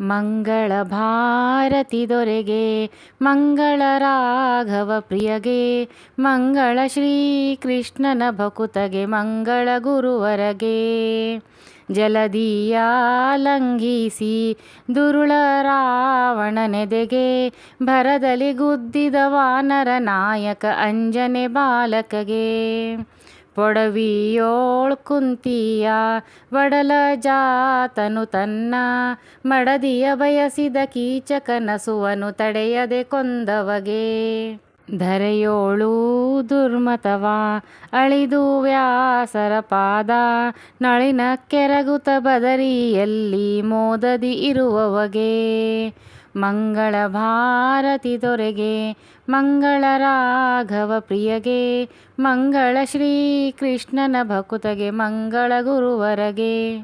ಮಂಗಳ ಭಾರತಿ ದೊರೆಗೆ, ಮಂಗಳ ರಾಘವ ಪ್ರಿಯಗೆ, ಮಂಗಳ ಶ್ರೀ ಕೃಷ್ಣನ ಭಕುತಗೆ, ಮಂಗಳ ಗುರುವರಗೆ. ಜಲದಿಯ ಲಂಘಿಸಿ ದುರುಳ ರಾವಣನೆದೆಗೆ ಭರದಲ್ಲಿ ಗುದ್ದಿದ ವಾನರ ನಾಯಕ ಅಂಜನೆ ಬಾಲಕಗೆ. ಪೊಡವಿಯೋಳ್ ಕುಂತಿಯ ಒಡಲ ಜಾತನು ತನ್ನ ಮಡದಿಯ ಬಯಸಿದ ಕೀಚಕನಸುವನು ತಡೆಯದೆ ಕೊಂದವಗೆ. ಧರೆಯೋಳು ದುರ್ಮತವ, ಅಳಿದು ವ್ಯಾಸರ ಪಾದ, ನಳಿನ ಕೆರಗುತ ಬದರಿಯಲ್ಲಿ ಮೋದದಿ ಇರುವವಗೆ. ಮಂಗಳ ಭಾರತಿ ದೊರೆಗೆ ಮಂಗಳ ರಾಘವ ಪ್ರಿಯಗೆ ಮಂಗಳ ಶ್ರೀ ಕೃಷ್ಣನ ಭಕುತಗೆ ಮಂಗಳ ಗುರುವರಗೆ.